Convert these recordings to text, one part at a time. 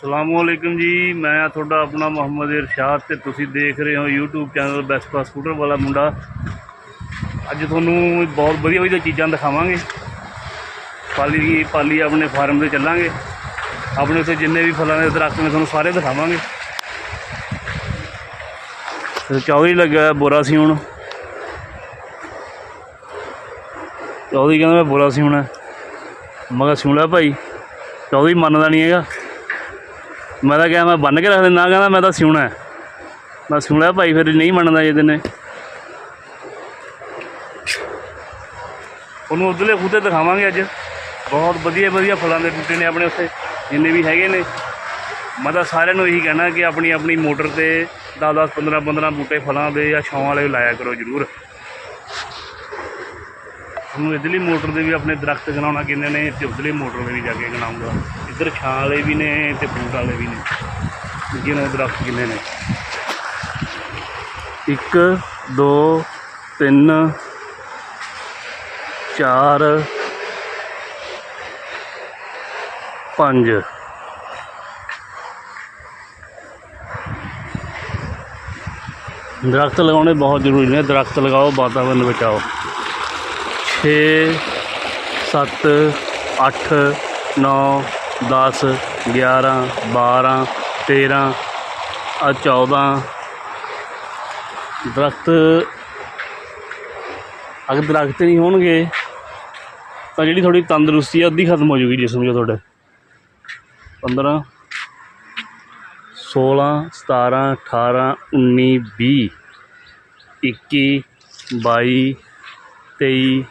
ਅਸਲਾਮੁਅਲੈਕਮ ਜੀ, ਮੈਂ ਤੁਹਾਡਾ ਆਪਣਾ ਮੁਹੰਮਦ ਇਰਸ਼ਾਦ ਤੇ ਤੁਸੀਂ ਦੇਖ ਰਹੇ ਹੋ YouTube ਚੈਨਲ ਬੈਸਪਾ ਸਕੂਟਰ ਵਾਲਾ ਮੁੰਡਾ। ਅੱਜ ਤੁਹਾਨੂੰ ਬਹੁਤ ਵਧੀਆ ਵਧੀਆ ਚੀਜ਼ਾਂ ਦਿਖਾਵਾਂਗੇ। ਪਾਲੀ ਪਾਲੀ ਆਪਣੇ ਫਾਰਮ ਤੇ ਚੱਲਾਂਗੇ। ਆਪਣੇ ਉੱਥੇ ਜਿੰਨੇ ਵੀ ਫਲਾਂ ਦੇ ਦਰਖਤ ਨੇ, ਤੁਹਾਨੂੰ ਸਾਰੇ ਦਿਖਾਵਾਂਗੇ। ਤੇ ਚੌਧਰੀ ਲੱਗਾ ਹੋਇਆ ਸੀ ਸਿਉਣ ਚੌਧਰੀ ਕਹਿੰਦਾ ਮੈਂ ਬੋਰਾ ਸਿਉਣਾ ਮੈਂ ਕਿਹਾ, ਸਿਉਣਾ ਭਾਈ ਚੌਧਰੀ ਮੰਨਦਾ ਨਹੀਂ ਹੈਗਾ। ਮੈਂ ਤਾਂ ਕਿਹਾ ਮੈਂ ਬੰਨ ਕੇ ਰੱਖ ਦਿੰਦਾ, ਕਹਿੰਦਾ ਮੈਂ ਤਾਂ ਸਿਉਣਾ ਹੈ। ਮੈਂ ਸਿਉਣਾ ਭਾਈ, ਫਿਰ ਨਹੀਂ ਮੰਨਦਾ ਜੇ ਨੇ ਉਹਨੂੰ ਉਧਰਲੇ ਖੂਤੇ ਦਿਖਾਵਾਂਗੇ ਅੱਜ। ਬਹੁਤ ਵਧੀਆ ਵਧੀਆ ਫਲਾਂ ਦੇ ਬੂਟੇ ਨੇ ਆਪਣੇ ਉੱਥੇ ਜਿੰਨੇ ਵੀ ਹੈਗੇ ਨੇ। ਮੈਂ ਤਾਂ ਸਾਰਿਆਂ ਨੂੰ ਇਹੀ ਕਹਿਣਾ ਕਿ ਆਪਣੀ ਆਪਣੀ ਮੋਟਰ ਤੇ 10 10 15 15 ਬੂਟੇ ਫਲਾਂ ਦੇ ਜਾਂ ਛਾਂ ਵਾਲੇ ਲਾਇਆ ਕਰੋ ਜ਼ਰੂਰ। ਤੁਹਾਨੂੰ ਇਧਰਲੀ ਮੋਟਰ ਦੇ ਵੀ ਆਪਣੇ ਦਰਖਤ ਗਣਾਉਣਾ ਕਿੰਨੇ ਨੇ, ਤੇ ਉਧਰਲੀ ਮੋਟਰ ਦੇ ਵੀ ਜਾ ਕੇ ਗਣਾਉਂਗਾ। ਇੱਧਰ ਛਾਂ ਵਾਲੇ ਵੀ ਨੇ ਤੇ ਫਰੂਟ ਵਾਲੇ ਵੀ ਨੇ। ਜਿਹਨਾਂ ਦਰਖਤ ਕਿੰਨੇ ਨੇ? 1 2 3 4 5 ਦਰਖਤ ਲਗਾਉਣੇ ਬਹੁਤ ਜ਼ਰੂਰੀ ਨੇ। ਦਰਖਤ ਲਗਾਓ, ਵਾਤਾਵਰਨ ਬਚਾਓ। 6 7 8 9 10 11 12 13 ਆ 14 ਦਰਖਤ ਅਗਰ ਦਰਖਤ ਨਹੀਂ ਹੋਣਗੇ, ਤਾਂ ਜਿਹੜੀ ਤੁਹਾਡੀ ਤੰਦਰੁਸਤੀ ਆ, ਅੱਧੀ ਖਤਮ ਹੋ ਜੂਗੀ ਜਿਸਮ ਜੋ ਤੁਹਾਡੇ। 15 16 17 18 19 20 21 22 23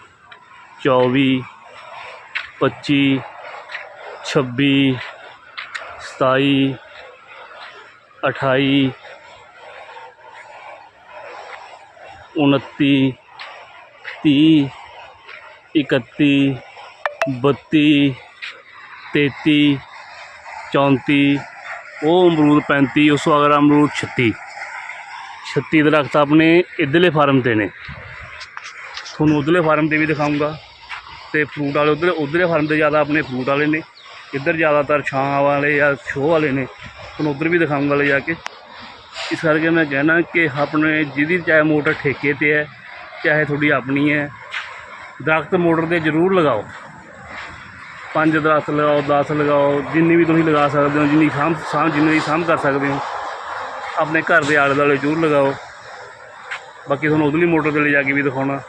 24 25 ਛੱਬੀ, ਸਤਾਈ, ਅਠਾਈ, ਉਨੱਤੀ, ਤੀਹ, ਇਕੱਤੀ, ਬੱਤੀ, ਤੇਤੀ, ਚੌਂਤੀ, ਉਹ ਅਮਰੂਦ 35 ਉਸ ਤੋਂ ਅਗਰ ਅਮਰੂਦ 36 36 ਦਰਖਤ ਆਪਣੇ ਇੱਧਰਲੇ ਫਾਰਮ ਤੇ ਨੇ। ਤੁਹਾਨੂੰ ਉਧਰਲੇ ਫਾਰਮ ਤੇ ਵੀ ਦਿਖਾਊਂਗਾ। ਤੇ ਫਰੂਟ ਵਾਲੇ ਉਧਰ ਉਧਰਲੇ ਫਾਰਮ ਤੇ ਜ਼ਿਆਦਾ ਆਪਣੇ ਫਰੂਟ ਵਾਲੇ ਨੇ। ਇੱਧਰ ਜ਼ਿਆਦਾਤਰ ਛਾਂ ਵਾਲੇ ਜਾਂ ਸ਼ੋਅ ਵਾਲੇ ਨੇ ਤੁਹਾਨੂੰ ਉੱਧਰ ਵੀ ਦਿਖਾਊਂਗਾ ਲੈ ਜਾ ਕੇ। ਇਸ ਕਰਕੇ ਮੈਂ ਕਹਿਣਾ ਕਿ ਆਪਣੇ ਜਿਹਦੀ ਚਾਹੇ ਮੋਟਰ ਠੇਕੇ ਤੇ ਹੈ, ਚਾਹੇ ਤੁਹਾਡੀ ਆਪਣੀ ਹੈ, ਦਰਖਤ ਮੋਟਰ ਦੇ ਜ਼ਰੂਰ ਲਗਾਓ। ਪੰਜ ਦਰਖਤ ਲਗਾਓ 10 ਲਗਾਓ, ਜਿੰਨੀ ਵੀ ਤੁਸੀਂ ਲਗਾ ਸਕਦੇ ਹੋ, ਜਿੰਨੀ ਸਾਂਭ ਸਾਂਭ, ਜਿੰਨੀ ਵੀ ਸਾਂਭ ਕਰ ਸਕਦੇ ਹੋ, ਆਪਣੇ ਘਰ ਦੇ ਆਲੇ ਦੁਆਲੇ ਜ਼ਰੂਰ ਲਗਾਓ। ਬਾਕੀ ਤੁਹਾਨੂੰ ਉਧਰਲੀ ਮੋਟਰ ਤੇ ਲੈ ਜਾ ਕੇ ਵੀ ਦਿਖਾਉਣਾ।